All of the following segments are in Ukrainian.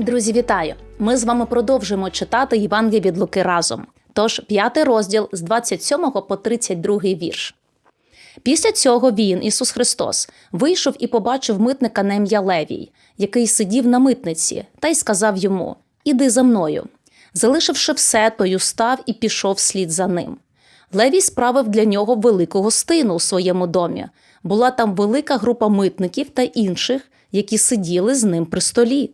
Друзі, вітаю! Ми з вами продовжуємо читати Євангеліє від Луки разом. Тож, п'ятий розділ з 27 по 32 вірш. Після цього він, Ісус Христос, вийшов і побачив митника на ім'я Левій, який сидів на митниці, та й сказав йому: Іди за мною. Залишивши все, той устав і пішов слід за ним. Левій справив для нього велику гостину у своєму домі. Була там велика група митників та інших, які сиділи з ним при столі.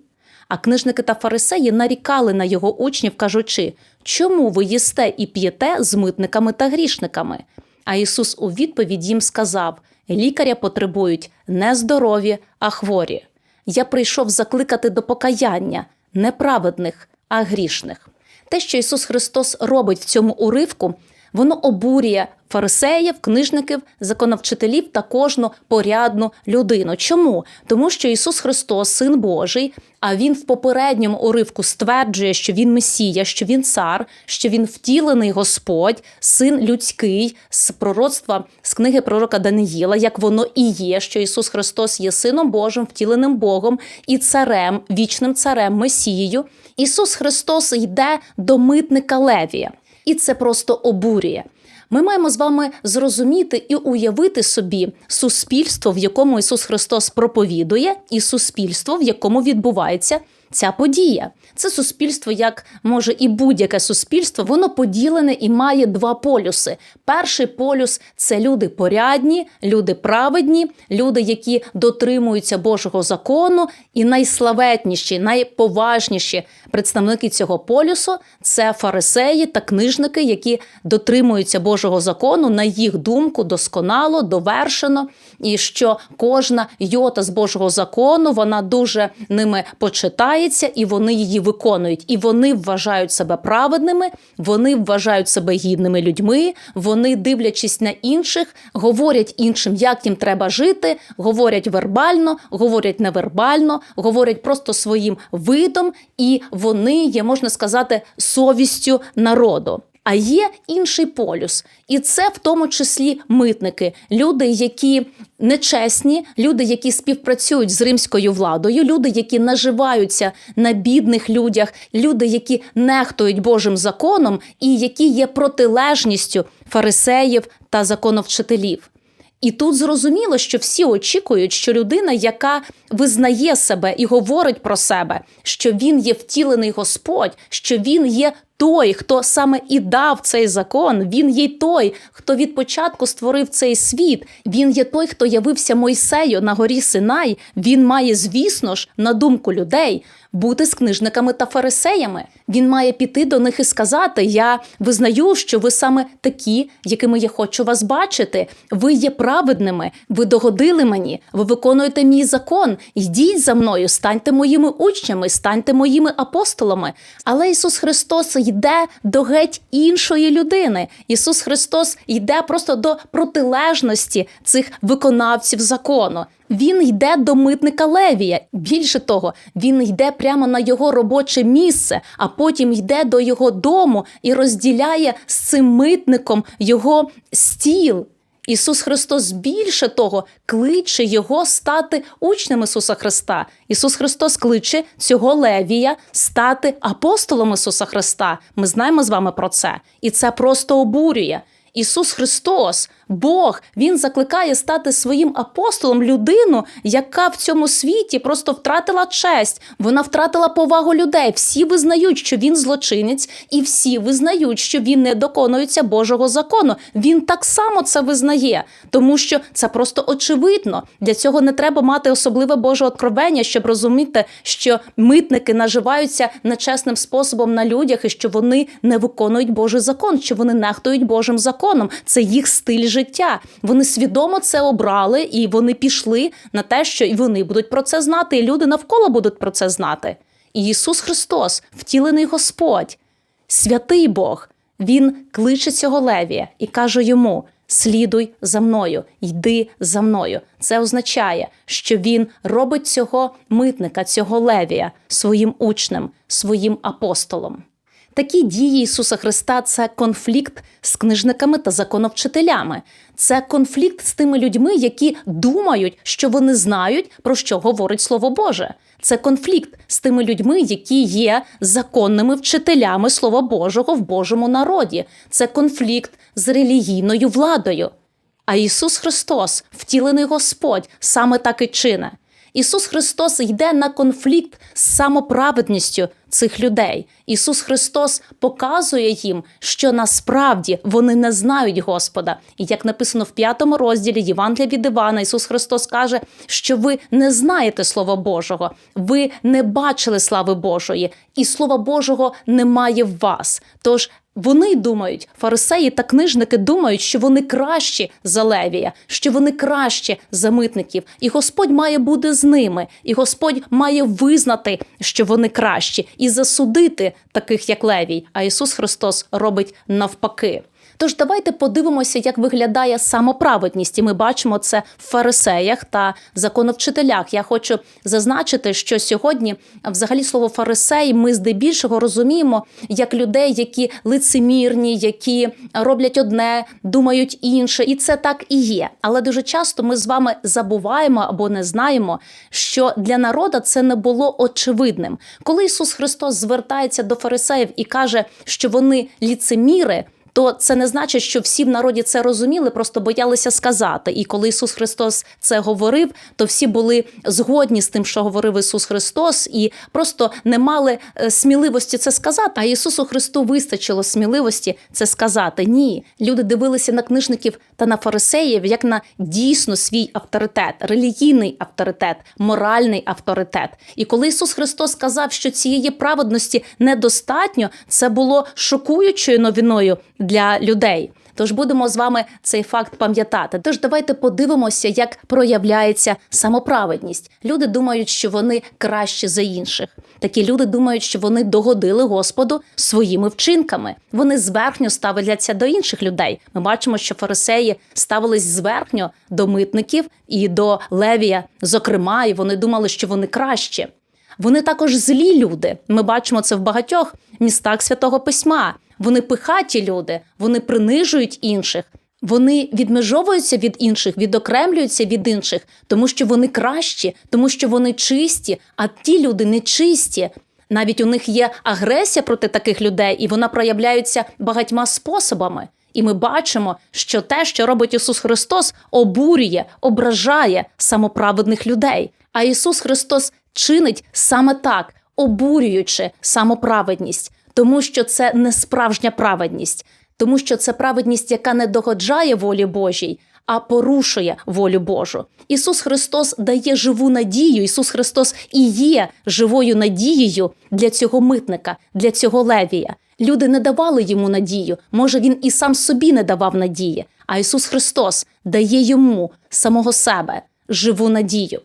А книжники та фарисеї нарікали на його учнів, кажучи, чому ви їсте і п'єте з митниками та грішниками? А Ісус у відповідь їм сказав: лікаря потребують не здорові, а хворі. Я прийшов закликати до покаяння не праведних, а грішних. Те, що Ісус Христос робить в цьому уривку, воно обурює фарисеїв, книжників, законовчителів та кожну порядну людину. Чому? Тому що Ісус Христос, Син Божий, а Він в попередньому уривку стверджує, що Він Месія, що Він цар, що Він втілений Господь, син людський з пророцтва з книги пророка Даниїла, як воно і є, що Ісус Христос є Сином Божим, втіленим Богом і царем, вічним царем, Месією. Ісус Христос йде до митника Левія. І це просто обурює. Ми маємо з вами зрозуміти і уявити собі суспільство, в якому Ісус Христос проповідує, і суспільство, в якому відбувається ця подія. Це суспільство, як може і будь-яке суспільство, воно поділене і має два полюси. Перший полюс це люди порядні, люди праведні, люди, які дотримуються Божого закону, і найславетніші, найповажніші представники цього полюсу це фарисеї та книжники, які дотримуються Божого закону, на їх думку, досконало, довершено, і що кожна йота з Божого закону вона дуже ними почитається, і вони її виконують. І вони вважають себе праведними, вони вважають себе гідними людьми. Вони, дивлячись на інших, говорять іншим, як їм треба жити, говорять вербально, говорять невербально, говорять просто своїм видом, і вони є, можна сказати, совістю народу. А є інший полюс, і це в тому числі митники, люди, які нечесні, люди, які співпрацюють з римською владою, люди, які наживаються на бідних людях, люди, які нехтують Божим законом, і які є протилежністю фарисеїв та законовчителів. І тут зрозуміло, що всі очікують, що людина, яка визнає себе і говорить про себе, що він є втілений Господь, що він є той, хто саме і дав цей закон, він є той, хто від початку створив цей світ. Він є той, хто явився Мойсею на горі Синай. Він має, звісно ж, на думку людей. Бути з книжниками та фарисеями. Він має піти до них і сказати: Я визнаю, що ви саме такі, якими я хочу вас бачити. Ви є праведними, ви догодили мені, ви виконуєте мій закон. Йдіть за мною, станьте моїми учнями, станьте моїми апостолами. Але Ісус Христос йде до геть іншої людини. Ісус Христос йде просто до протилежності цих виконавців закону. Він йде до митника Левія. Більше того, він йде прямо на його робоче місце, а потім йде до його дому і розділяє з цим митником його стіл. Ісус Христос більше того кличе його стати учнем Ісуса Христа. Ісус Христос кличе цього Левія стати апостолом Ісуса Христа. Ми знаємо з вами про це, і це просто обурює. Ісус Христос, Бог, Він закликає стати своїм апостолом людину, яка в цьому світі просто втратила честь. Вона втратила повагу людей. Всі визнають, що він злочинець, і всі визнають, що він не доконується Божого закону. Він так само це визнає, тому що це просто очевидно. Для цього не треба мати особливе Боже откровення, щоб розуміти, що митники наживаються нечесним способом на людях і що вони не виконують Божий закон, що вони нехтують Божим законом. Це їх стиль життя. Вони свідомо це обрали і вони пішли на те, що і вони будуть про це знати, і люди навколо будуть про це знати. І Ісус Христос, втілений Господь, святий Бог, Він кличе цього Левія і каже йому: Слідуй за мною, йди за мною. Це означає, що він робить цього митника, цього Левія своїм учнем, своїм апостолом. Такі дії Ісуса Христа це конфлікт з книжниками та законовчителями. Це конфлікт з тими людьми, які думають, що вони знають, про що говорить Слово Боже. Це конфлікт з тими людьми, які є законними вчителями Слова Божого в Божому народі. Це конфлікт з релігійною владою. А Ісус Христос, втілений Господь, саме так і чине. Ісус Христос йде на конфлікт з самоправедністю цих людей. Ісус Христос показує їм, що насправді вони не знають Господа. І як написано в п'ятому розділі Євангелія від Івана, Ісус Христос каже, що ви не знаєте Слова Божого, ви не бачили слави Божої, і Слова Божого немає в вас. Тож вони думають, фарисеї та книжники думають, що вони кращі за Левія, що вони кращі за митників, і Господь має бути з ними, і Господь має визнати, що вони кращі, і засудити таких, як Левій. А Ісус Христос робить навпаки. Тож давайте подивимося, як виглядає самоправедність, і ми бачимо це в фарисеях та законовчителях. Я хочу зазначити, що сьогодні, взагалі, слово фарисей, ми здебільшого розуміємо як людей, які лицемірні, які роблять одне, думають інше, і це так і є. Але дуже часто ми з вами забуваємо або не знаємо, що для народа це не було очевидним. Коли Ісус Христос звертається до фарисеїв і каже, що вони ліцеміри то це не значить, що всі в народі це розуміли, просто боялися сказати. І коли Ісус Христос це говорив, то всі були згодні з тим, що говорив Ісус Христос, і просто не мали е, сміливості це сказати. А Ісусу Христу вистачило сміливості це сказати. Ні, люди дивилися на книжників та на фарисеїв як на дійсно свій авторитет, релігійний авторитет, моральний авторитет. І коли Ісус Христос сказав, що цієї праведності недостатньо, це було шокуючою новиною для людей. Тож будемо з вами цей факт пам'ятати. Тож давайте подивимося, як проявляється самоправедність. Люди думають, що вони кращі за інших. Такі люди думають, що вони догодили Господу своїми вчинками. Вони зверхньо ставляться до інших людей. Ми бачимо, що фарисеї ставились зверхньо до митників і до Левія, зокрема, і вони думали, що вони кращі. Вони також злі люди. Ми бачимо це в багатьох містах святого письма. Вони пихаті люди, вони принижують інших, вони відмежовуються від інших, відокремлюються від інших, тому що вони кращі, тому що вони чисті, а ті люди не чисті. Навіть у них є агресія проти таких людей, і вона проявляється багатьма способами. І ми бачимо, що те, що робить Ісус Христос, обурює, ображає самоправедних людей. А Ісус Христос чинить саме так, обурюючи самоправедність, тому що це не справжня праведність, тому що це праведність, яка не догоджає волі Божій, а порушує волю Божу. Ісус Христос дає живу надію. Ісус Христос і є живою надією для цього митника, для цього левія. Люди не давали йому надію. Може, він і сам собі не давав надії. А Ісус Христос дає йому самого себе живу надію.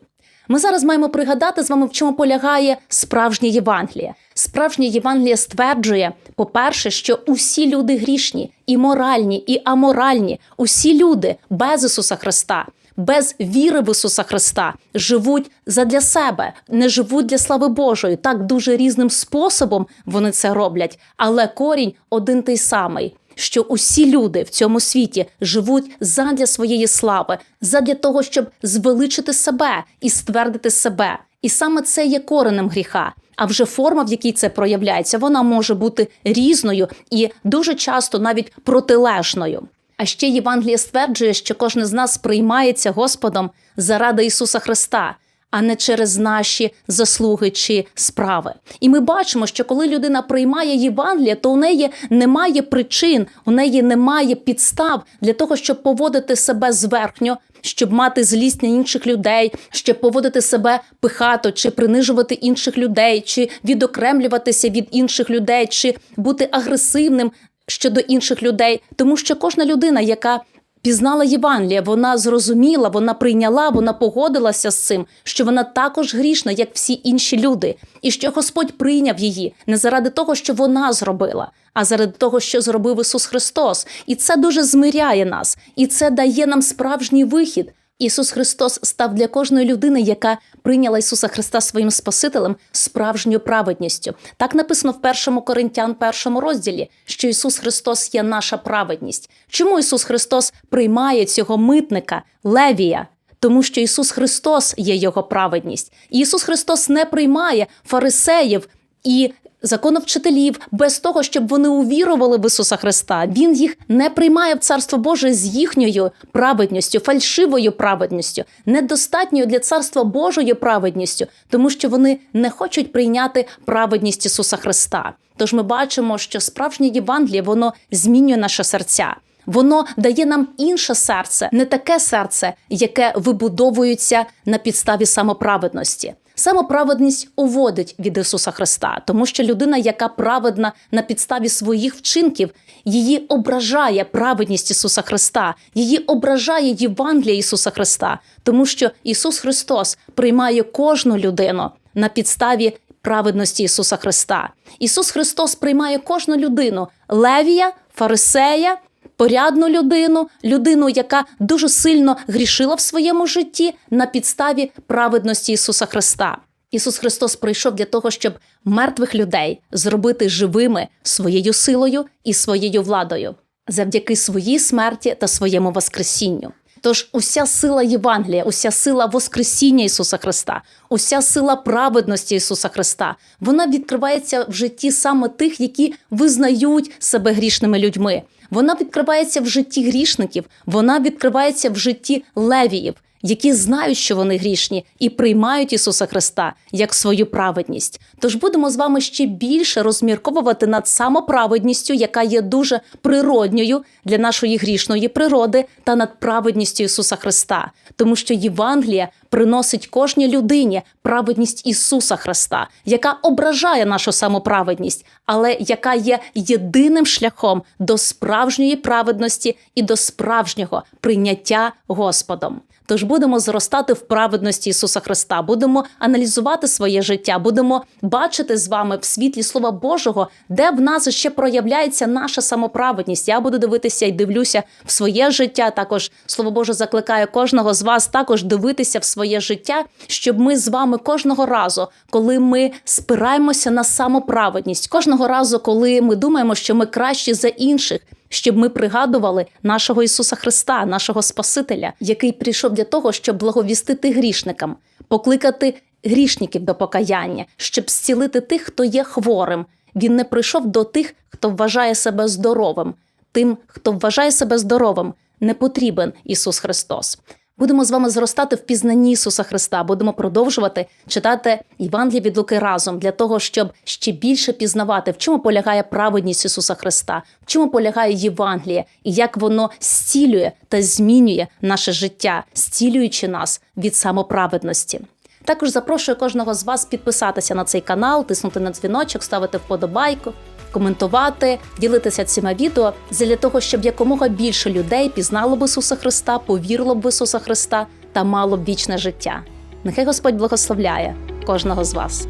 Ми зараз маємо пригадати з вами, в чому полягає справжнє Євангеліє. Справжнє Євангеліє стверджує, по-перше, що усі люди грішні, і моральні, і аморальні, усі люди без Ісуса Христа, без віри в Ісуса Христа живуть задля себе, не живуть для слави Божої. Так дуже різним способом вони це роблять, але корінь один той самий що усі люди в цьому світі живуть задля своєї слави, задля того, щоб звеличити себе і ствердити себе. І саме це є коренем гріха. А вже форма, в якій це проявляється, вона може бути різною і дуже часто навіть протилежною. А ще Євангеліє стверджує, що кожен з нас приймається Господом заради Ісуса Христа а не через наші заслуги чи справи. І ми бачимо, що коли людина приймає Євангеліє, то у неї немає причин, у неї немає підстав для того, щоб поводити себе зверхньо. Щоб мати злість на інших людей, щоб поводити себе пихато, чи принижувати інших людей, чи відокремлюватися від інших людей, чи бути агресивним щодо інших людей, тому що кожна людина, яка пізнала Євангелія, вона зрозуміла, вона прийняла, вона погодилася з цим, що вона також грішна, як всі інші люди, і що Господь прийняв її не заради того, що вона зробила, а заради того, що зробив Ісус Христос. І це дуже змиряє нас, і це дає нам справжній вихід. Ісус Христос став для кожної людини, яка прийняла Ісуса Христа своїм Спасителем, справжньою праведністю. Так написано в першому Коринтян, першому розділі, що Ісус Христос є наша праведність. Чому Ісус Христос приймає цього митника Левія? Тому що Ісус Христос є його праведність. І Ісус Христос не приймає фарисеїв і законовчителів без того, щоб вони увірували в Ісуса Христа. Він їх не приймає в Царство Боже з їхньою праведністю, фальшивою праведністю, недостатньою для Царства Божою праведністю, тому що вони не хочуть прийняти праведність Ісуса Христа. Тож ми бачимо, що справжнє Євангеліє воно змінює наше серця. Воно дає нам інше серце, не таке серце, яке вибудовується на підставі самоправедності. Самоправедність уводить від Ісуса Христа, тому що людина, яка праведна на підставі своїх вчинків, її ображає праведність Ісуса Христа, її ображає Євангелія Ісуса Христа, тому що Ісус Христос приймає кожну людину на підставі праведності Ісуса Христа. Ісус Христос приймає кожну людину левія, фарисея порядну людину, людину, яка дуже сильно грішила в своєму житті на підставі праведності Ісуса Христа. Ісус Христос прийшов для того, щоб мертвих людей зробити живими своєю силою і своєю владою завдяки своїй смерті та своєму Воскресінню. Тож уся сила Євангелія, уся сила Воскресіння Ісуса Христа, уся сила праведності Ісуса Христа, вона відкривається в житті саме тих, які визнають себе грішними людьми. Вона відкривається в житті грішників, вона відкривається в житті левіїв, які знають, що вони грішні, і приймають Ісуса Христа як свою праведність. Тож будемо з вами ще більше розмірковувати над самоправедністю, яка є дуже природньою для нашої грішної природи, та над праведністю Ісуса Христа, тому що Євангелія приносить кожній людині праведність Ісуса Христа, яка ображає нашу самоправедність, але яка є єдиним шляхом до справжньої праведності і до справжнього прийняття Господом. Тож будемо зростати в праведності Ісуса Христа, будемо аналізувати своє життя, будемо бачити з вами в світлі Слова Божого, де в нас ще проявляється наша самоправедність. Я буду дивитися і дивлюся в своє життя. Також Слово Боже закликає кожного з вас також дивитися в своє життя, щоб ми з вами кожного разу, коли ми спираємося на самоправедність, кожного разу, коли ми думаємо, що ми кращі за інших щоб ми пригадували нашого Ісуса Христа, нашого Спасителя, який прийшов для того, щоб благовістити грішникам, покликати грішників до покаяння, щоб зцілити тих, хто є хворим. Він не прийшов до тих, хто вважає себе здоровим. Тим, хто вважає себе здоровим, не потрібен Ісус Христос. Будемо з вами зростати в пізнанні Ісуса Христа. Будемо продовжувати читати Євангеліє від Луки разом для того, щоб ще більше пізнавати, в чому полягає праведність Ісуса Христа, в чому полягає Євангеліє і як воно зцілює та змінює наше життя, зцілюючи нас від самоправедності. Також запрошую кожного з вас підписатися на цей канал, тиснути на дзвіночок, ставити вподобайку коментувати, ділитися цими відео для того, щоб якомога більше людей пізнало б Ісуса Христа, повірило б Ісуса Христа та мало б вічне життя. Нехай Господь благословляє кожного з вас.